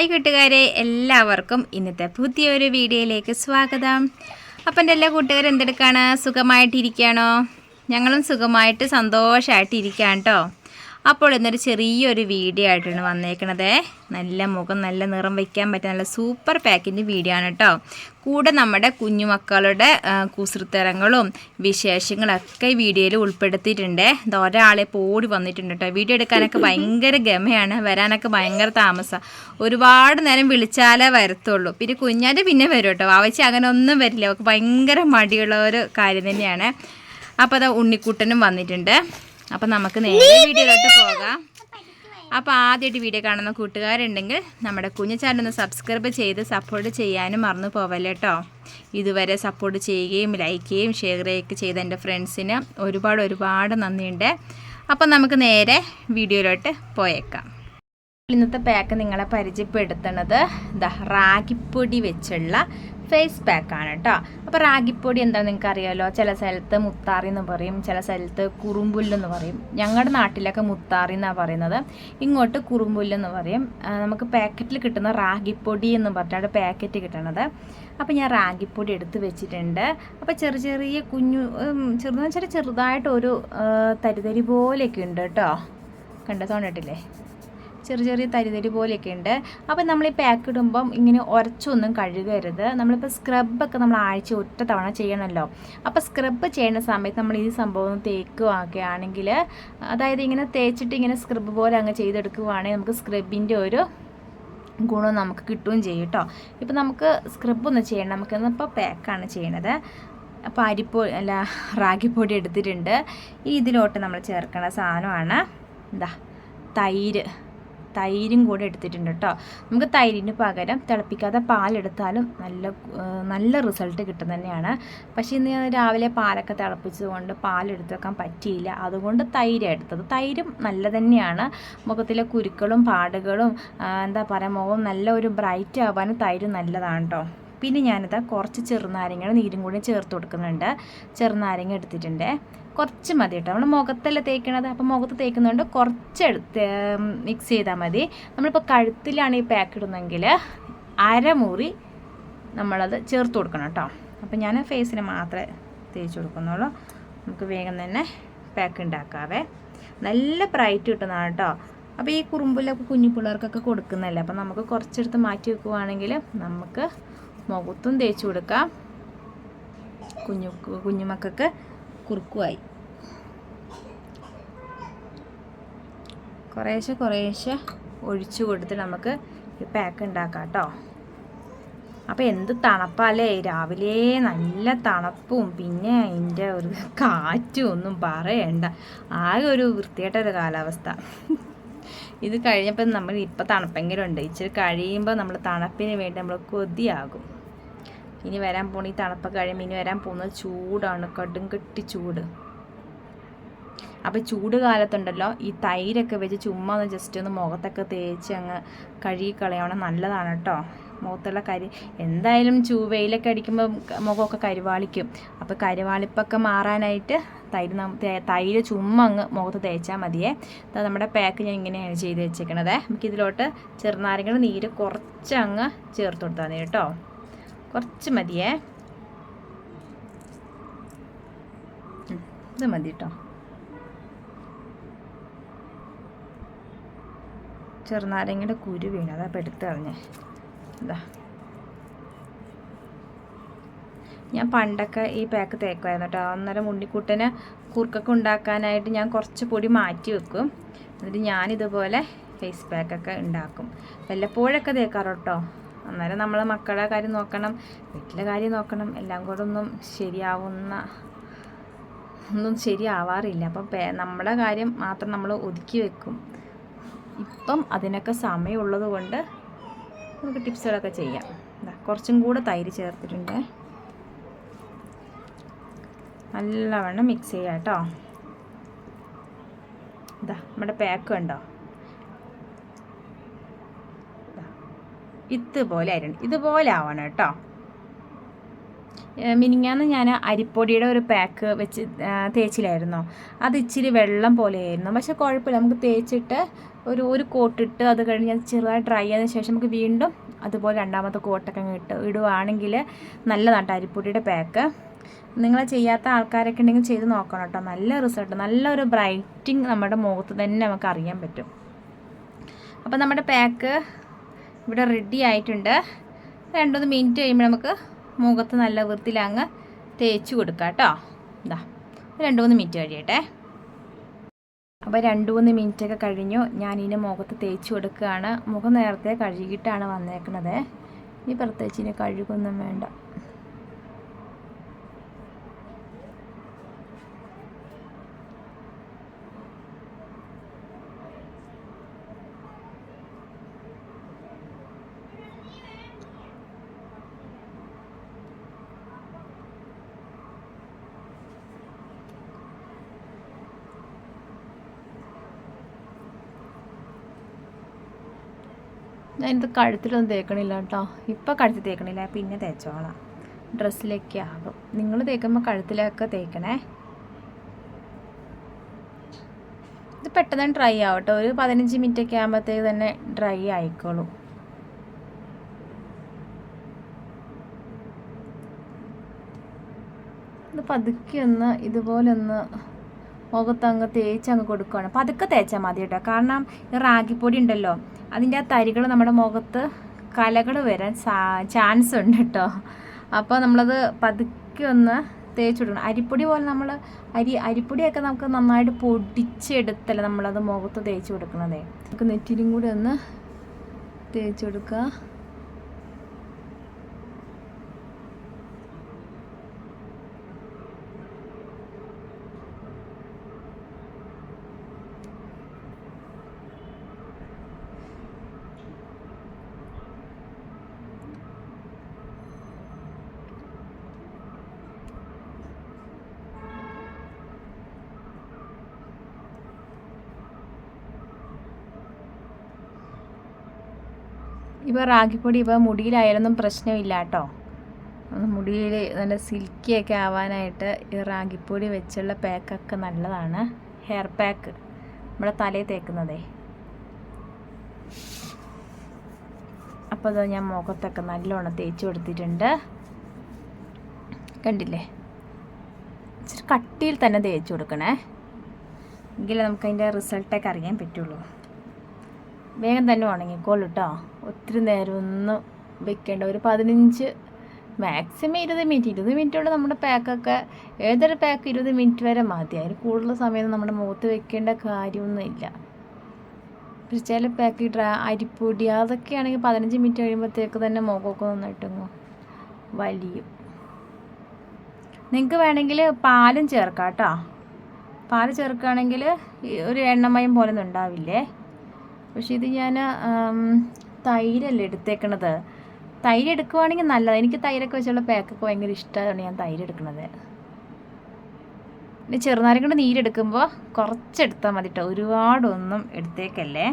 Hi കൂട്ടുകാരെ എല്ലാവർക്കും ഇന്നത്തെ പുതിയൊരു വീഡിയോയിലേക്ക് സ്വാഗതം. അപ്പം എന്റെ എല്ലാ കൂട്ടുകാരും എന്തെടുക്കാണ്? സുഖമായിട്ടിരിക്കുകയാണോ? ഞങ്ങളും സുഖമായിട്ട് സന്തോഷമായിട്ടിരിക്കുകയാണ് കേട്ടോ. അപ്പോൾ ഇന്നൊരു ചെറിയൊരു വീഡിയോ ആയിട്ടാണ് വന്നേക്കണത്. നല്ല മുഖം നല്ല നിറം വയ്ക്കാൻ പറ്റിയ നല്ല സൂപ്പർ പാക്കിന്റെ വീഡിയോ ആണ് കേട്ടോ. കൂടെ നമ്മുടെ കുഞ്ഞുമക്കളുടെ കുസൃത്തരങ്ങളും വിശേഷങ്ങളൊക്കെ ഈ വീഡിയോയിൽ ഉൾപ്പെടുത്തിയിട്ടുണ്ട്. ഇത് ഒരാളെ പോടി വന്നിട്ടുണ്ട് കേട്ടോ. വീഡിയോ എടുക്കാനൊക്കെ ഭയങ്കര ഗമയാണ് വരാനൊക്കെ ഭയങ്കര താമസമാണ് ഒരുപാട് നേരം വിളിച്ചാലേ വരത്തുള്ളൂ. പിന്നെ കുഞ്ഞാന്റെ പിന്നെ വരും കേട്ടോ. ആവശ്യം അങ്ങനെ ഒന്നും വരില്ല. അവൾക്ക് ഭയങ്കര മടിയുള്ള ഒരു കാര്യം തന്നെയാണ്. അപ്പോൾ അത് ഉണ്ണിക്കുട്ടനും വന്നിട്ടുണ്ട്. അപ്പം നമുക്ക് നേരെ വീഡിയോയിലോട്ട് പോകാം. അപ്പോൾ ആദ്യമായിട്ട് വീഡിയോ കാണുന്ന കൂട്ടുകാരുണ്ടെങ്കിൽ നമ്മുടെ കുഞ്ഞു ചാനൽ ഒന്ന് സബ്സ്ക്രൈബ് ചെയ്ത് സപ്പോർട്ട് ചെയ്യാനും മറന്നു പോവല്ലേ കേട്ടോ. ഇതുവരെ സപ്പോർട്ട് ചെയ്യുകയും ലൈക്ക് ചെയ്യുകയും ഷെയർ ചെയ്യുകയൊക്കെ ചെയ്ത എന്റെ ഫ്രണ്ട്സിന് ഒരുപാട് ഒരുപാട് നന്ദിയുണ്ട്. അപ്പം നമുക്ക് നേരെ വീഡിയോയിലോട്ട് പോയേക്കാം. ഇന്നത്തെ പാക്ക് നിങ്ങളെ പരിചയപ്പെടുത്തുന്നത് ദാ റാഗിപ്പൊടി വെച്ചുള്ള ഫേസ് ആണ് കേട്ടോ അപ്പോൾ റാഗിപ്പൊടി എന്താ നിങ്ങൾക്ക് അറിയാമല്ലോ ചില സ്ഥലത്ത് മുത്താറി എന്ന് പറയും ചില സ്ഥലത്ത് കുറുമ്പുല്ലെന്ന് പറയും. ഞങ്ങളുടെ നാട്ടിലൊക്കെ മുത്താറി എന്നാണ് പറയുന്നത്. ഇങ്ങോട്ട് കുറുമ്പുല്ലെന്ന് പറയും. നമുക്ക് പാക്കറ്റിൽ കിട്ടുന്ന റാഗിപ്പൊടി എന്ന് പറഞ്ഞിട്ടാണ് പാക്കറ്റ് കിട്ടണത്. അപ്പോൾ ഞാൻ റാഗിപ്പൊടി എടുത്ത് വെച്ചിട്ടുണ്ട്. അപ്പോൾ ചെറിയ ചെറിയ കുഞ്ഞു ചെറുതെന്ന് വെച്ചാൽ ചെറുതായിട്ട് ഒരു തരിതരി പോലെയൊക്കെ ഉണ്ട് കേട്ടോ കണ്ടോ? ചെറിയ ചെറിയ തരിതരി പോലെയൊക്കെ ഉണ്ട്. അപ്പോൾ നമ്മൾ ഈ പാക്ക് ഇടുമ്പം ഇങ്ങനെ ഉരച്ചൊന്നും കഴുകരുത്. നമ്മളിപ്പോൾ സ്ക്രബൊക്കെ നമ്മൾ ആഴ്ച ഒറ്റ തവണ ചെയ്യണമല്ലോ അപ്പോൾ സ്ക്രബ് ചെയ്യുന്ന സമയത്ത് നമ്മൾ ഈ സംഭവം തേക്കുകയാണെങ്കിൽ അതായത് ഇങ്ങനെ തേച്ചിട്ട് ഇങ്ങനെ സ്ക്രബ് പോലെ അങ്ങ് ചെയ്തെടുക്കുകയാണെങ്കിൽ നമുക്ക് സ്ക്രബിന്റെ ഒരു ഗുണം നമുക്ക് കിട്ടുകയും ചെയ്യും കേട്ടോ. ഇപ്പം നമുക്ക് സ്ക്രബ് ഒന്ന് ചെയ്യണം. നമുക്ക് ഇപ്പോൾ പാക്കാണ് ചെയ്യണത്. അപ്പോൾ അരിപ്പോ അല്ല റാഗിപ്പൊടി എടുത്തിട്ടുണ്ട്. ഈ ഇതിലോട്ട് നമ്മൾ ചേർക്കണ സാധനമാണ് എന്താ തൈര്. തൈരും കൂടെ എടുത്തിട്ടുണ്ട് കേട്ടോ നമുക്ക് തൈരിന് പകരം തിളപ്പിക്കാതെ പാലെടുത്താലും നല്ല നല്ല റിസൾട്ട് കിട്ടും തന്നെയാണ്. പക്ഷേ ഇന്ന് ഞാൻ രാവിലെ പാലൊക്കെ തിളപ്പിച്ചതുകൊണ്ട് പാലെടുത്ത് വെക്കാൻ പറ്റിയില്ല. അതുകൊണ്ട് തൈര് എടുത്തത്. തൈരും നല്ല തന്നെയാണ്. മുഖത്തിലെ കുരുക്കളും പാടുകളും എന്താ പറയുക മുഖം നല്ല ഒരു ബ്രൈറ്റ് ആവാനും തൈര് നല്ലതാണ് കേട്ടോ പിന്നെ ഞാനിത് കുറച്ച് ചെറുനാരങ്ങയുടെ നീരും കൂടി ചേർത്ത് കൊടുക്കുന്നുണ്ട്. ചെറുനാരങ്ങ എടുത്തിട്ടുണ്ട്. കുറച്ച് മതി കേട്ടോ. നമ്മൾ മുഖത്തല്ല തേക്കണത്? അപ്പോൾ മുഖത്ത് തേക്കുന്നതുകൊണ്ട് കുറച്ച് എടുത്ത് മിക്സ് ചെയ്താൽ മതി. നമ്മളിപ്പോൾ കഴുത്തിലാണ് ഈ പാക്ക് ഇടുന്നതെങ്കിൽ അരമുറി നമ്മളത് ചേർത്ത് കൊടുക്കണം കേട്ടോ. അപ്പോൾ ഞാൻ ഫേസിന് മാത്രമേ തേച്ച് കൊടുക്കുന്നുള്ളൂ. നമുക്ക് വേഗം തന്നെ പാക്ക് ഉണ്ടാക്കാവേ നല്ല ബ്രൈറ്റ് കിട്ടുന്നതാണ് കേട്ടോ. അപ്പോൾ ഈ കുറുമ്പിലൊക്കെ കുഞ്ഞു പിള്ളേർക്കൊക്കെ കൊടുക്കുന്നതല്ലേ? അപ്പോൾ നമുക്ക് കുറച്ചെടുത്ത് മാറ്റി വെക്കുവാണെങ്കിൽ നമുക്ക് മുഖത്തും തേച്ച് കൊടുക്കാം. കുഞ്ഞു കുഞ്ഞുമക്കൾക്ക് കുറുക്കുമായി കുറേശ്ശെ കുറേശ്ശെ ഒഴിച്ചു കൊടുത്ത് നമുക്ക് ഈ പാക്ക് ഉണ്ടാക്കാം കേട്ടോ. അപ്പോൾ എന്ത് തണുപ്പല്ലേ? രാവിലെ നല്ല തണുപ്പും പിന്നെ അതിന്റെ ഒരു കാറ്റും ഒന്നും പറയണ്ട. ആകെ ഒരു വൃത്തിയായിട്ടൊരു കാലാവസ്ഥ. ഇത് കഴിഞ്ഞപ്പോൾ നമ്മൾ ഇപ്പോൾ തണുപ്പെങ്കിലും ഉണ്ട്. ഇച്ചിരി കഴിയുമ്പോൾ നമ്മൾ തണുപ്പിന് വേണ്ടി നമ്മൾ കൊതിയാകും. ഇനി വരാൻ പോണ ഈ തണുപ്പൊക്കെ കഴിയുമ്പോൾ ഇനി വരാൻ പോകുന്നത് ചൂടാണ്. കടും കെട്ടി ചൂട്. അപ്പോൾ ചൂട് കാലത്തുണ്ടല്ലോ ഈ തൈരൊക്കെ വെച്ച് ചുമ്മാ ഒന്ന് ജസ്റ്റ് ഒന്ന് മുഖത്തൊക്കെ തേച്ച് അങ്ങ് കഴുകി കളയണം നല്ലതാണ് കേട്ടോ മുഖത്തുള്ള കരി എന്തായാലും ചൂ വെയിലൊക്കെ അടിക്കുമ്പോൾ മുഖമൊക്കെ കരിവാളിക്കും. അപ്പോൾ കരിവാളിപ്പൊക്കെ മാറാനായിട്ട് തൈര് തൈര് ചുമ്മാ അങ്ങ് മുഖത്ത് തേച്ചാൽ മതിയേ. അത് നമ്മുടെ പാക്ക് ഞാൻ ഇങ്ങനെയാണ് ചെയ്ത് വെച്ചേക്കണത്. നമുക്കിതിലോട്ട് ചെറുനാരങ്ങയുടെ നീര് കുറച്ച് അങ്ങ് ചേർത്ത് കൊടുത്താൽ മതി കേട്ടോ. കുറച്ച് മതിയേ. ഇത് മതി കേട്ടോ ചെറുനാരങ്ങയുടെ കുരു വീണ്. അതാ അപ്പോൾ എടുത്ത് കളഞ്ഞേ. ഇതാ. ഞാൻ പണ്ടൊക്കെ ഈ പാക്ക് തേക്കുമായിരുന്നു കേട്ടോ അന്നേരം ഉണ്ണിക്കുട്ടന് കുറുക്കൊക്കെ ഉണ്ടാക്കാനായിട്ട് ഞാൻ കുറച്ച് പൊടി മാറ്റി വെക്കും. എന്നിട്ട് ഞാനിതുപോലെ ഫേസ് പാക്കൊക്കെ ഉണ്ടാക്കും. വല്ലപ്പോഴൊക്കെ തേക്കാറോട്ടോ അന്നേരം നമ്മൾ മക്കളുടെ കാര്യം നോക്കണം വീട്ടിലെ കാര്യം നോക്കണം. എല്ലാം കൂടെ ഒന്നും ശരിയാവുന്ന ഒന്നും ശരിയാവാറില്ല. അപ്പം നമ്മുടെ കാര്യം മാത്രം നമ്മൾ ഒതുക്കി വെക്കും. ഇപ്പം അതിനൊക്കെ സമയമുള്ളത് കൊണ്ട് നമുക്ക് ടിപ്സുകളൊക്കെ ചെയ്യാം. കുറച്ചും കൂടെ തൈര് ചേർത്തിട്ടുണ്ട്. നല്ലവണ്ണം മിക്സ് ചെയ്യാം കേട്ടോ. ഇതാ നമ്മുടെ പാക്ക് ഉണ്ടോ ദാ, ഇതുപോലെ ആയിരുന്നു. ഇതുപോലെ ആവണം കേട്ടോ. മിനിങ്ങാന്ന് ഞാൻ അരിപ്പൊടിയുടെ ഒരു പാക്ക് വെച്ച് തേച്ചിലായിരുന്നു അത് ഇച്ചിരി വെള്ളം പോലെയായിരുന്നു. പക്ഷെ കുഴപ്പമില്ല. നമുക്ക് തേച്ചിട്ട് ഒരു ഒരു കോട്ടിട്ട് അത് കഴിഞ്ഞ് ചെറുതായി ഡ്രൈ ആയതിനു ശേഷം നമുക്ക് വീണ്ടും അതുപോലെ രണ്ടാമത്തെ കോട്ടൊക്കെ ഇട്ട് ഇടുവാണെങ്കിൽ നല്ലതാണ് അരിപ്പൊടിയുടെ പാക്ക്. നിങ്ങൾ ചെയ്യാത്ത ആൾക്കാരൊക്കെ ഉണ്ടെങ്കിൽ ചെയ്ത് നോക്കണം കേട്ടോ. നല്ല റിസൾട്ട് നല്ലൊരു ബ്രൈറ്റിങ് നമ്മുടെ മുഖത്ത് തന്നെ നമുക്ക് അറിയാൻ പറ്റും. അപ്പോൾ നമ്മുടെ പാക്ക് ഇവിടെ റെഡി ആയിട്ടുണ്ട്. രണ്ടൊന്ന് മിനിറ്റ് കഴിയുമ്പോൾ നമുക്ക് മുഖത്ത് നല്ല വൃത്തിയിൽ അങ്ങ് തേച്ച് കൊടുക്കാം കേട്ടോ. ഇതാ രണ്ട് മൂന്ന് മിനിറ്റ് കഴിയട്ടെ. അപ്പോൾ രണ്ട് മൂന്ന് മിനിറ്റ് ഒക്കെ കഴിഞ്ഞു. ഞാൻ ഇതിന് മുഖത്ത് തേച്ച് കൊടുക്കുകയാണ്. മുഖം നേരത്തെ കഴുകിയിട്ടാണ് വന്നേക്കുന്നത്. ഇനി പ്രത്യേകിച്ച് ഇനി കഴുകൊന്നും വേണ്ട. ഞാനിത് കഴുത്തിലൊന്നും തേക്കണില്ല കേട്ടോ. ഇപ്പം കഴുത്തിൽ തേക്കണില്ല പിന്നെ തേച്ചോളാം. ഡ്രസ്സിലേക്ക് ആകും. നിങ്ങൾ തേക്കുമ്പോൾ കഴുത്തിലൊക്കെ തേക്കണേ. ഇത് പെട്ടെന്ന് ഡ്രൈ ആവട്ടെ. ഒരു പതിനഞ്ച് മിനിറ്റ് ഒക്കെ ആകുമ്പോഴത്തേക്ക് തന്നെ ഡ്രൈ ആയിക്കോളും. ഇത് പതുക്കെ ഒന്ന് ഇതുപോലെ ഒന്ന് മുഖത്ത് അങ്ങ് തേച്ച് അങ്ങ് കൊടുക്കുകയാണ് പതുക്കെ തേച്ചാൽ മതി കേട്ടോ കാരണം ഈ റാഗിപ്പൊടി ഉണ്ടല്ലോ അതിന്റെ ആ തരികൾ നമ്മുടെ മുഖത്ത് കലകൾ വരാൻ ചാൻസ് ഉണ്ട് കേട്ടോ അപ്പോൾ നമ്മളത് പതുക്കെ ഒന്ന് തേച്ച് കൊടുക്കണം അരിപ്പൊടി പോലെ നമ്മൾ അരി അരിപ്പൊടിയൊക്കെ നമുക്ക് നന്നായിട്ട് പൊടിച്ചെടുത്തല്ലേ നമ്മളത് മുഖത്ത് തേച്ച് കൊടുക്കണതേ? നമുക്ക് നെറ്റിലും കൂടി ഒന്ന് തേച്ച് കൊടുക്കുക ഇപ്പോൾ റാഗിപ്പൊടി ഇപ്പോൾ മുടിയിലായാലൊന്നും പ്രശ്നമില്ല കേട്ടോ. മുടിയിൽ നല്ല സിൽക്കിയൊക്കെ ആവാനായിട്ട് ഈ റാഗിപ്പൊടി വെച്ചുള്ള പാക്കൊക്കെ നല്ലതാണ്. ഹെയർ പാക്ക് നമ്മുടെ തലയിൽ തേക്കുന്നതേ. അപ്പോൾ അത് ഞാൻ മുഖത്തൊക്കെ നല്ലോണം തേച്ച് കൊടുത്തിട്ടുണ്ട്. കണ്ടില്ലേ? ഇച്ചിരി കട്ടിയിൽ തന്നെ തേച്ച് കൊടുക്കണേ. എങ്കിലേ നമുക്കതിന്റെ റിസൾട്ടൊക്കെ അറിയാൻ പറ്റുള്ളൂ. വേഗം തന്നെ ഉണങ്ങിക്കോളൂ കേട്ടോ. ഒത്തിരി നേരം ഒന്നും വെക്കേണ്ട. ഒരു പതിനഞ്ച് മാക്സിമം ഇരുപത് മിനിറ്റ് ഇരുപത് മിനിറ്റോടെ നമ്മുടെ പാക്കൊക്കെ ഏതൊരു പാക്ക് ഇരുപത് മിനിറ്റ് വരെ മതി. അതിന് കൂടുതൽ സമയം നമ്മുടെ മുഖത്ത് വെക്കേണ്ട കാര്യമൊന്നുമില്ല പക്ഷെ ചില പാക്ക് ഡ്രാ അരിപ്പൊടി അതൊക്കെ ആണെങ്കിൽ പതിനഞ്ച് മിനിറ്റ് കഴിയുമ്പോഴത്തേക്ക് തന്നെ മുഖമൊക്കെ നന്നായിട്ടങ്ങ് വലിയും. നിങ്ങൾക്ക് വേണമെങ്കിൽ പാലും ചേർക്കാം കേട്ടോ. പാൽ ചേർക്കുകയാണെങ്കിൽ ഒരു എണ്ണമയം പോലെ ഉണ്ടാവില്ലേ? പക്ഷെ ഇത് ഞാൻ തൈരല്ലേ എടുത്തേക്കണത്? തൈര് എടുക്കുവാണെങ്കിൽ നല്ലത്. എനിക്ക് തൈരൊക്കെ വെച്ചുള്ള പാക്കൊക്കെ ഭയങ്കര ഇഷ്ടമാണ് ഞാൻ തൈര് എടുക്കുന്നത് പിന്നെ ചെറുനാരങ്ങയുടെ നീരെടുക്കുമ്പോൾ കുറച്ചെടുത്താൽ മതി കേട്ടോ ഒരുപാടൊന്നും എടുത്തേക്കല്ലേ?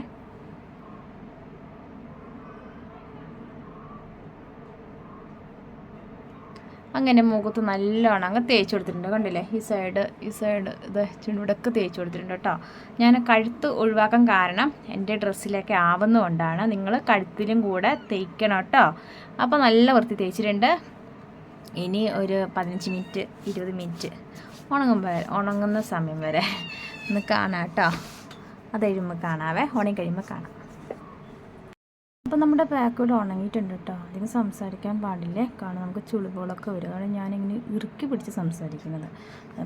അങ്ങനെ മുഖത്ത് നല്ലോണം അങ്ങ് തേച്ച് കൊടുത്തിട്ടുണ്ട്. കണ്ടില്ലേ? ഈ സൈഡ് ഈ സൈഡ് ഇത് ചുണ്ടിവിടൊക്കെ തേച്ച് കൊടുത്തിട്ടുണ്ട് കേട്ടോ. ഞാൻ കഴുത്ത് ഒഴിവാക്കാൻ കാരണം എന്റെ ഡ്രസ്സിലൊക്കെ ആവുന്നതുകൊണ്ടാണ് നിങ്ങൾ കഴുത്തിലും കൂടെ തേക്കണം കേട്ടോ. അപ്പോൾ നല്ല വൃത്തി തേച്ചിട്ടുണ്ട്. ഇനി ഒരു പതിനഞ്ച് മിനിറ്റ് ഇരുപത് മിനിറ്റ് ഉണങ്ങുമ്പോൾ ഉണങ്ങുന്ന സമയം വരെ ഒന്ന് കാണാം കേട്ടോ. അത് കഴിയുമ്പോൾ കാണാവേ. ഉണങ്ങി കഴിയുമ്പോൾ കാണാം. അപ്പം നമ്മുടെ പാക്കോട് ഉണങ്ങിയിട്ടുണ്ട് കേട്ടോ. അധികം സംസാരിക്കാൻ പാടില്ലേ? കാരണം നമുക്ക് ചുളിവുകളൊക്കെ വരും. അതാണ് ഞാനിങ്ങനെ ഇറുക്കി പിടിച്ച് സംസാരിക്കുന്നത്.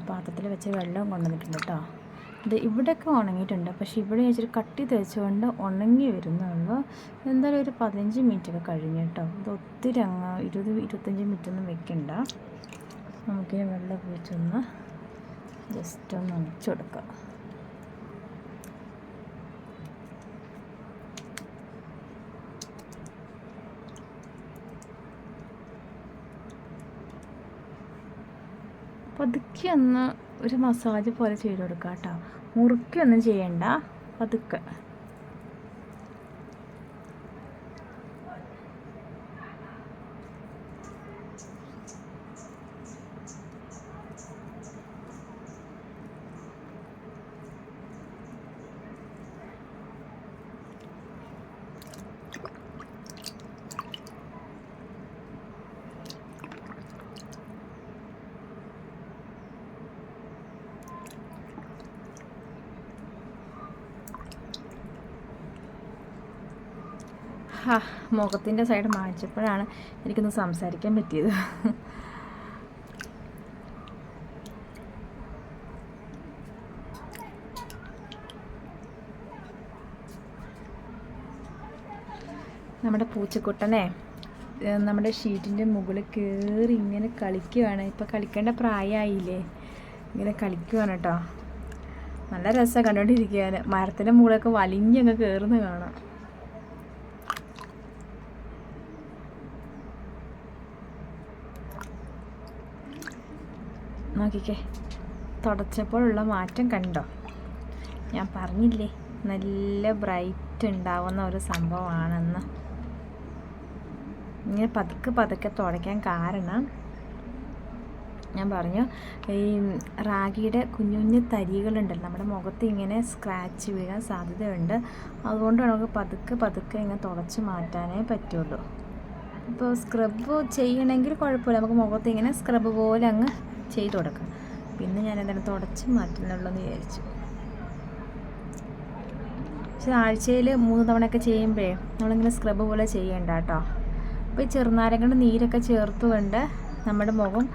പാത്രത്തിൽ വെച്ച് വെള്ളം കൊണ്ടുവന്നിട്ടുണ്ട് കേട്ടോ. ഇത് ഇവിടെയൊക്കെ ഉണങ്ങിയിട്ടുണ്ട്. പക്ഷെ ഇവിടെ വെച്ചിട്ട് കട്ടി തേച്ചുകൊണ്ട് ഉണങ്ങി വരുന്നുള്ളൂ. എന്തായാലും ഒരു പതിനഞ്ച് മിനിറ്റ് ഒക്കെ കഴിഞ്ഞു കേട്ടോ. ഇത് ഒത്തിരി അങ്ങ് ഇരുപത് ഇരുപത്തഞ്ച് മിനിറ്റ് ഒന്നും വെക്കണ്ട. നമുക്കിനി വെള്ളം ഒഴിച്ചൊന്ന് ജസ്റ്റ് ഒന്ന് ഒഴിച്ചു കൊടുക്കാം പതുക്കെ ഒന്ന് ഒരു മസാജ് പോലെ ചെയ്ത് കൊടുക്കാം കേട്ടോ മുറുക്കൊന്നും ചെയ്യണ്ട. പതുക്കെ. മുഖത്തിന്റെ സൈഡ് മാറ്റിയപ്പോഴാണ് എനിക്കൊന്ന് സംസാരിക്കാൻ പറ്റിയത്. നമ്മുടെ പൂച്ചക്കുട്ടനെ നമ്മുടെ ഷീറ്റിന്റെ മുകളിൽ കയറി ഇങ്ങനെ കളിക്കുവാണ്. ഇപ്പം കളിക്കേണ്ട പ്രായമായില്ലേ ഇങ്ങനെ കളിക്കുവാണ് കേട്ടോ. നല്ല രസമാണ് കണ്ടുകൊണ്ടിരിക്കുകയാണ് മരത്തിന്റെ മുകളിലൊക്കെ വലിഞ്ഞങ്ങ് കയറുന്ന കാണാം. നോക്കിക്കേ. തുടച്ചപ്പോഴുള്ള മാറ്റം കണ്ടോ? ഞാൻ പറഞ്ഞില്ലേ നല്ല ബ്രൈറ്റ് ഉണ്ടാവുന്ന ഒരു സംഭവമാണെന്ന്. ഇങ്ങനെ പതുക്കെ പതുക്കെ തുടയ്ക്കാൻ കാരണം ഞാൻ പറഞ്ഞു ഈ റാഗിയുടെ കുഞ്ഞു കുഞ്ഞു തരികളുണ്ടല്ലോ നമ്മുടെ മുഖത്ത് ഇങ്ങനെ സ്ക്രാച്ച് വീഴാൻ സാധ്യതയുണ്ട്. അതുകൊണ്ട് നമുക്ക് പതുക്കെ പതുക്കെ ഇങ്ങനെ തുടച്ച് മാറ്റാനേ പറ്റുള്ളൂ. ഇപ്പോൾ സ്ക്രബ് ചെയ്യണമെങ്കിൽ കുഴപ്പമില്ല. നമുക്ക് മുഖത്ത് ഇങ്ങനെ സ്ക്രബ് പോലെ അങ്ങ് ചെയ്ത് കൊടുക്കാം. പിന്നെ ഞാൻ എന്താണ് തുടച്ച് മാറ്റുന്നുള്ളൂ എന്ന് വിചാരിച്ചു. പക്ഷെ ആഴ്ചയിൽ മൂന്ന് തവണയൊക്കെ ചെയ്യുമ്പോഴേ നമ്മളിങ്ങനെ സ്ക്രബ് പോലെ ചെയ്യണ്ട കേട്ടോ. അപ്പോൾ ഈ ചെറുനാരങ്ങയുടെ നീരൊക്കെ ചേർത്തുകൊണ്ട് നമ്മുടെ മുഖം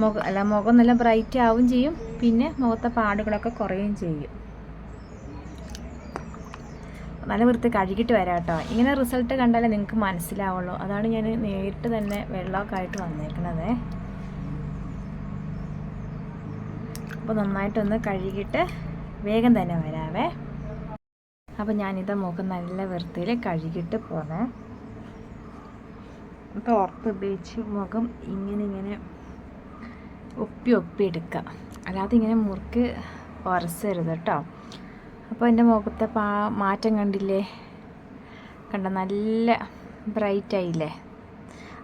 മുഖം അല്ല മുഖം നല്ല ബ്രൈറ്റ് ആവുകയും ചെയ്യും. പിന്നെ മുഖത്തെ പാടുകളൊക്കെ കുറയുകയും ചെയ്യും. നല്ല വൃത്തി കഴുകിയിട്ട് വരാം കേട്ടോ. ഇങ്ങനെ റിസൾട്ട് കണ്ടാലേ നിങ്ങൾക്ക് മനസ്സിലാവുള്ളൂ. അതാണ് ഞാൻ നേരിട്ട് തന്നെ വെള്ളമൊക്കെ ആയിട്ട് വന്നേക്കണത്. അപ്പോൾ നന്നായിട്ടൊന്ന് കഴുകിയിട്ട് വേഗം തന്നെ വരാവേ. അപ്പോൾ ഞാനിത് മുഖം നല്ല വൃത്തിയിൽ കഴുകിയിട്ട് പോന്നേ. തോർത്ത് ഉപയോഗിച്ച് മുഖം ഇങ്ങനെ ഇങ്ങനെ ഒപ്പി ഒപ്പി എടുക്കുക അല്ലാതെ ഇങ്ങനെ മുറുക്ക് ഉരസരുത് കേട്ടോ. അപ്പോൾ എന്റെ മുഖത്തെ പാ മാറ്റം കണ്ടില്ലേ? കണ്ട? നല്ല ബ്രൈറ്റ് ആയില്ലേ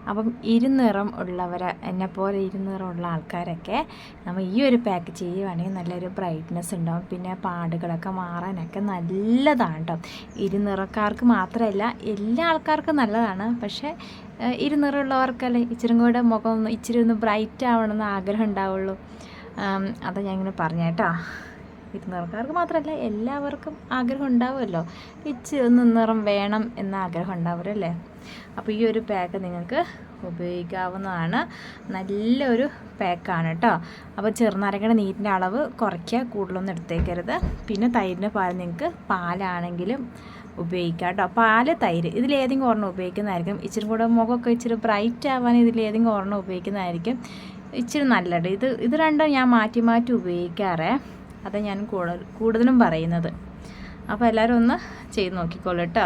അപ്പം ഇരുനിറം ഉള്ളവർ എന്നെ പോലെ ഇരുനിറം ഉള്ള ആൾക്കാരൊക്കെ നമ്മൾ ഈ ഒരു പാക്ക് ചെയ്യുവാണെങ്കിൽ നല്ലൊരു ബ്രൈറ്റ്നെസ് ഉണ്ടാവും. പിന്നെ പാടുകളൊക്കെ മാറാനൊക്കെ നല്ലതാണ് കേട്ടോ ഇരുനിറക്കാർക്ക് മാത്രമല്ല എല്ലാ ആൾക്കാർക്കും നല്ലതാണ്. പക്ഷേ ഇരുനിറമുള്ളവർക്കല്ലേ ഇച്ചിരി കൂടെ മുഖം ഇച്ചിരി ഒന്ന് ബ്രൈറ്റ് ആവണമെന്ന് ആഗ്രഹം ഉണ്ടാവുള്ളൂ. അതാ ഞാൻ ഇങ്ങനെ പറഞ്ഞ കേട്ടോ ഇരുനിറക്കാർക്ക് മാത്രമല്ല എല്ലാവർക്കും ആഗ്രഹം ഉണ്ടാവുമല്ലോ. ഇച്ചിരി ഒന്ന് നിറം വേണം എന്ന ആഗ്രഹം ഉണ്ടാവുമല്ലേ അപ്പോൾ ഈ ഒരു പാക്ക് നിങ്ങൾക്ക് ഉപയോഗിക്കാവുന്നതാണ്. നല്ലൊരു പാക്കാണ് കേട്ടോ. അപ്പോൾ ചെറുനാരങ്ങയുടെ നീരിന്റെ അളവ് കുറയ്ക്കുക കൂടുതലൊന്നും എടുത്തേക്കരുത്. പിന്നെ തൈരിന്റെ പാൽ നിങ്ങൾക്ക് പാലാണെങ്കിലും ഉപയോഗിക്കാം കേട്ടോ. പാൽ തൈര് ഇതിലേതെങ്കിലും ഒരെണ്ണം ഉപയോഗിക്കുന്നതായിരിക്കും. ഇച്ചിരി കൂടെ മുഖമൊക്കെ ഇച്ചിരി ബ്രൈറ്റ് ആവാൻ ഇതിലേതെങ്കിലും ഒരെണ്ണം ഉപയോഗിക്കുന്നതായിരിക്കും. ഇച്ചിരി നല്ലത്. ഇത് ഇത് രണ്ടും ഞാൻ മാറ്റി മാറ്റി ഉപയോഗിക്കാറേ. അത് ഞാൻ കൂടുതലും പറയുന്നത്. അപ്പോൾ എല്ലാവരും ഒന്ന് ചെയ്ത് നോക്കിക്കോളൂ കേട്ടോ.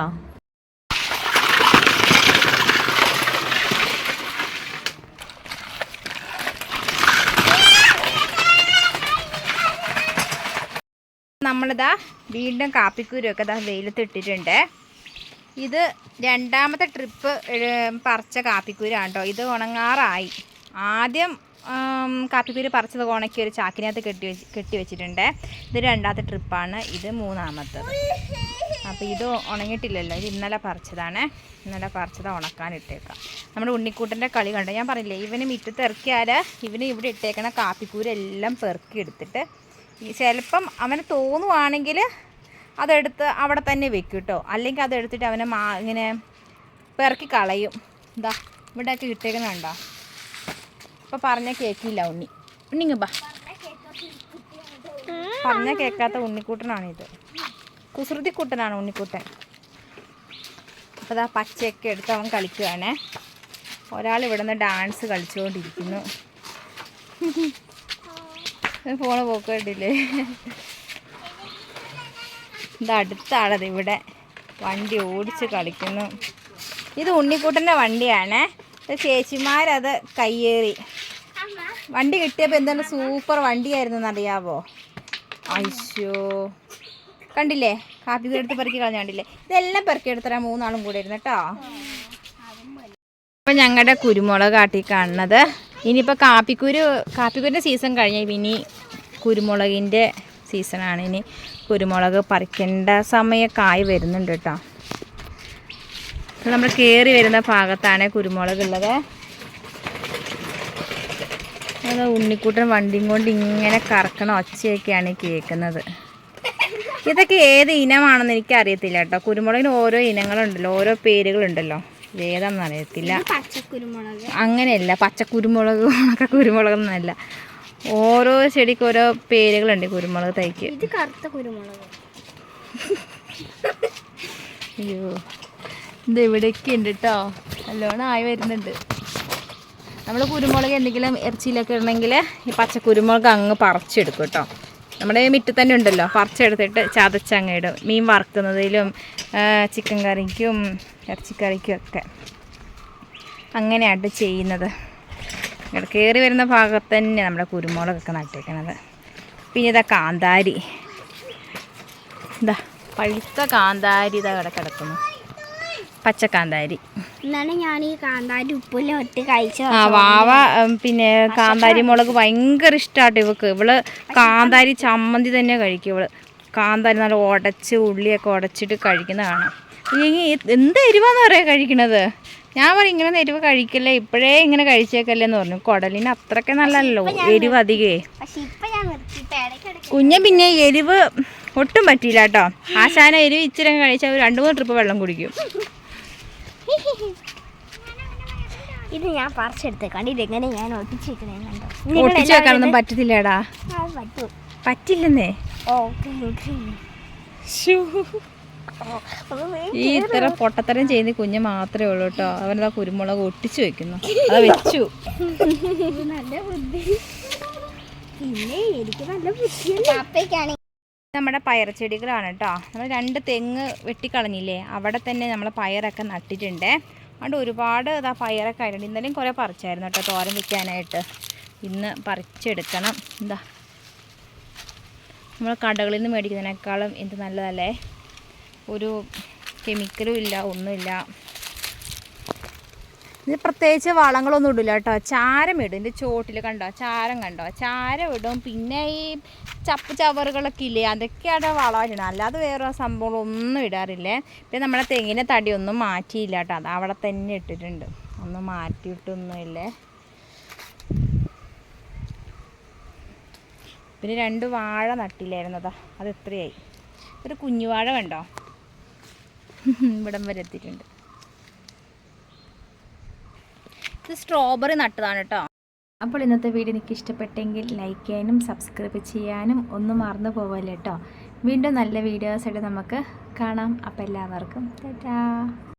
നമ്മളിതാ വീണ്ടും കാപ്പിക്കൂരൊക്കെ ഇതാ വെയിലത്തിട്ടിട്ടുണ്ട്. ഇത് രണ്ടാമത്തെ ട്രിപ്പ് പറിച്ച കാപ്പിക്കൂരാണ് കേട്ടോ ഇത് ഉണങ്ങാറായി. ആദ്യം ആം, കാപ്പിക്കുരു പറിച്ചത് കോണയ്ക്ക് ഒരു ചാക്കിനകത്ത് കെട്ടി വെച്ച് കെട്ടി വെച്ചിട്ടുണ്ട്. ഇത് രണ്ടാമത്തെ ട്രിപ്പാണ്. ഇത് മൂന്നാമത്തത്. അപ്പോൾ ഇത് ഉണങ്ങിയിട്ടില്ലല്ലോ. ഇത് ഇന്നലെ പറിച്ചതാണ്. ഇന്നലെ പറിച്ചത് ഉണക്കാൻ ഇട്ടേക്കാം. നമ്മുടെ ഉണ്ണിക്കൂട്ടന്റെ കളി കണ്ടോ? ഞാൻ പറഞ്ഞില്ലേ ഇവന് മുറ്റത്ത് ഇറക്കിയാൽ ഇവന് ഇവിടെ ഇട്ടേക്കണ കാപ്പിക്കൂരെല്ലാം പെറുക്കി എടുത്തിട്ട് ചിലപ്പം അവന് തോന്നുവാണെങ്കിൽ അതെടുത്ത് അവിടെ തന്നെ വെക്കും കേട്ടോ അല്ലെങ്കിൽ അതെടുത്തിട്ട് അവനെ മാ ഇങ്ങനെ പെറുക്കി കളയും. എന്താ ഇവിടെയൊക്കെ ഇട്ടേക്കുന്ന കണ്ടോ അപ്പോൾ പറഞ്ഞ കേക്കില്ല ഉണ്ണി. ഉണ്ണിങ്ങ ബാ. കേക്കാത്ത കേൾക്കാത്ത ഉണ്ണിക്കൂട്ടനാണിത് കുസൃതിക്കൂട്ടനാണ് ഉണ്ണിക്കൂട്ടൻ. അപ്പോൾ അതാ പച്ചയൊക്കെ എടുത്ത് അവൻ കളിക്കുവാണേ. ഒരാൾ ഇവിടെ നിന്ന് ഡാൻസ് കളിച്ചുകൊണ്ടിരിക്കുന്നു. ഫോണ് പോക്കണ്ടില്ലേ ഇത് അടുത്താണത് ഇവിടെ വണ്ടി ഓടിച്ച് കളിക്കുന്നു. ഇത് ഉണ്ണിക്കുട്ടന്റെ വണ്ടിയാണേ. ഇത് ചേച്ചിമാരത് കയ്യേറി. വണ്ടി കിട്ടിയപ്പോൾ എന്താണ് സൂപ്പർ വണ്ടിയായിരുന്നു അറിയാവോ അയ്യോ കണ്ടില്ലേ? കാപ്പി എടുത്ത് പെറുക്കി കളഞ്ഞ കണ്ടില്ലേ? ഇതെല്ലാം പെറുക്കി എടുത്തരാ മൂന്നാളും കൂടെ ഇരുന്ന് കേട്ടോ. അപ്പം ഞങ്ങളുടെ കുരുമുളക് കാട്ടി കാണുന്നത്. ഇനിയിപ്പോൾ കാപ്പിക്കുരു കാപ്പിക്കുരിന്റെ സീസൺ കഴിഞ്ഞ ഇനി കുരുമുളകിന്റെ സീസണാണ് ഇനി കുരുമുളക് പറിക്കേണ്ട സമയമൊക്കെ കായ് വരുന്നുണ്ട് കേട്ടോ. നമ്മൾ കയറി വരുന്ന ഭാഗത്താണ് കുരുമുളക് ഉള്ളത്. അത് ഉണ്ണിക്കുട്ടൻ വണ്ടിയും കൊണ്ട് ഇങ്ങനെ കറക്കണ ഒച്ചയൊക്കെയാണ് കേൾക്കുന്നത്. ഇതൊക്കെ ഏത് ഇനമാണെന്ന് എനിക്ക് അറിയത്തില്ല കേട്ടോ. കുരുമുളകിന് ഓരോ ഇനങ്ങളുണ്ടല്ലോ ഓരോ പേരുകളുണ്ടല്ലോ. ഏതാണെന്ന് അറിയത്തില്ല. പച്ചക്കുരുമുളക്. അങ്ങനെയല്ല പച്ചക്കുരുമുളക് ഉണക്ക കുരുമുളക് എന്നല്ല. ഓരോ ചെടിക്ക് ഓരോ പേരുകളുണ്ട് കുരുമുളക് തൈക്ക്. ഇത് കറുത്ത കുരുമുളക്. അയ്യോ ഇത് ഇവിടെയൊക്കെ ഉണ്ട് കേട്ടോ നല്ലോണം ആയി വരുന്നുണ്ട്. നമ്മൾ കുരുമുളക് എന്തെങ്കിലും ഇറച്ചിയിലൊക്കെ ഇടണമെങ്കിൽ ഈ പച്ച കുരുമുളക് അങ്ങ് പറിച്ചെടുക്കും കേട്ടോ. നമ്മുടെ മിറ്റത്ത് തന്നെ ഉണ്ടല്ലോ. പറിച്ചെടുത്തിട്ട് ചതച്ചങ്ങ് ഇടും. മീൻ വറുക്കുന്നതിലും ചിക്കൻ കറിക്കും ഇറച്ചിക്കറിക്കും ഒക്കെ. അങ്ങനെയായിട്ട് ചെയ്യുന്നത്. ഇവിടെ കയറി വരുന്ന ഭാഗത്ത് തന്നെ നമ്മുടെ കുരുമുളകൊക്കെ നട്ടേക്കണത് പിന്നെ ഇതാ കാന്താരി. ഇതാ പഴുത്ത കാന്താരി ഇതാ ഇവിടെ കിടക്കുന്നു. പച്ച കാന്താരി എന്നാണ് ഞാൻ ഈ കാന്താരി ഒറ്റ കഴിച്ച ആ വാവ പിന്നെ കാന്താരി മുളക് ഭയങ്കര ഇഷ്ടമാട്ടോ ഇവക്ക്. ഇവൾ കാന്താരി ചമ്മന്തി തന്നെ കഴിക്കും ഇവൾ. കാന്താരി നല്ല ഉടച്ച് ഉള്ളിയൊക്കെ ഉടച്ചിട്ട് കഴിക്കുന്ന കാണാം. ഇല്ലെങ്കിൽ എന്ത് എരിവാന്ന് പറയാ കഴിക്കണത്? ഞാൻ പറയും ഇങ്ങനെ എരിവ് കഴിക്കല്ലേ ഇപ്പോഴേ ഇങ്ങനെ കഴിച്ചേക്കല്ലേ എന്ന് പറഞ്ഞു. കുടലിന് അത്രയ്ക്ക് നല്ലല്ലോ എരിവ് അധികേ. കുഞ്ഞ പിന്നെ എരിവ് ഒട്ടും പറ്റിയില്ല കേട്ടോ. ആശാന എരിവ് ഇച്ചിരി കഴിച്ചാൽ ഒരു രണ്ട് മൂന്ന് ട്രിപ്പ് വെള്ളം കുടിക്കും. ഇത് ഞാൻ പറിച്ചെടുത്തേക്കാണ്ട് എങ്ങനെ ഞാൻ ഒട്ടിച്ചേക്കണേ കണ്ടോ? ഒട്ടിച്ചു വെക്കാനൊന്നും പറ്റത്തില്ലടാ. അത് പറ്റും. പറ്റില്ലെന്നേ. ഓക്കെ ഈ ഇത്ര പൊട്ടത്തരം ചെയ്യുന്ന കുഞ്ഞ് മാത്രമേ ഉള്ളൂ കേട്ടോ. അവനതാ കുരുമുളക് ഒട്ടിച്ചു വെക്കുന്നു. അത് വെച്ചു. നല്ല ബുദ്ധി. പിന്നെ എനിക്ക് നല്ല ബുദ്ധിയുണ്ട് പാപ്പയ്ക്കാണ് പയർ ചെടികളാണ് കേട്ടോ നമ്മൾ രണ്ട് തെങ്ങ് വെട്ടിക്കളഞ്ഞില്ലേ? അവിടെ തന്നെ നമ്മൾ പയറൊക്കെ നട്ടിട്ടുണ്ട്. അതുകൊണ്ട് ഒരുപാട് ഇതാ പയറൊക്കെ ആയിട്ടുണ്ട്. ഇന്നലെയും കുറേ പറിച്ചായിരുന്നു കേട്ടോ തോരം വെക്കാനായിട്ട്. ഇന്ന് പറിച്ചെടുക്കണം. എന്താ നമ്മൾ കടകളിൽ നിന്ന് മേടിക്കുന്നതിനേക്കാളും എന്ത് നല്ലതല്ലേ? ഒരു കെമിക്കലും ഇല്ല ഒന്നുമില്ല. ഇത് പ്രത്യേകിച്ച് വളങ്ങളൊന്നും ഇടില്ല കേട്ടോ ചാരം ഇടും. ഇതിന്റെ ചോട്ടിൽ കണ്ടോ? ചാരം കണ്ടോ? ചാരം ഇടും. പിന്നെ ഈ ചപ്പ് ചവറുകളൊക്കെ ഇല്ലേ? അതൊക്കെയാണ് വളമിടണം അല്ലാതെ വേറെ സംഭവങ്ങളൊന്നും ഇടാറില്ല. പിന്നെ നമ്മളെ തെങ്ങിനെ തടിയൊന്നും മാറ്റിയില്ല കേട്ടോ അത് അവിടെ തന്നെ ഇട്ടിട്ടുണ്ട്. ഒന്നും മാറ്റിയിട്ടൊന്നുമില്ലേ. പിന്നെ രണ്ട് വാഴ നട്ടില്ലായിരുന്നതാ അത് എത്രയായി? ഒരു കുഞ്ഞുവാഴ കണ്ടോ? ഇവിടം വരെ എത്തിയിട്ടുണ്ട്. ഇത് സ്ട്രോബെറി നട്ടതാണ് കേട്ടോ അപ്പോൾ ഇന്നത്തെ വീഡിയോ എനിക്ക് ഇഷ്ടപ്പെട്ടെങ്കിൽ ലൈക്ക് ചെയ്യാനും സബ്സ്ക്രൈബ് ചെയ്യാനും ഒന്നും മറന്നു പോവല്ലേ കേട്ടോ വീണ്ടും നല്ല വീഡിയോസായിട്ട് നമുക്ക് കാണാം. അപ്പോൾ എല്ലാവർക്കും ടാറ്റാ.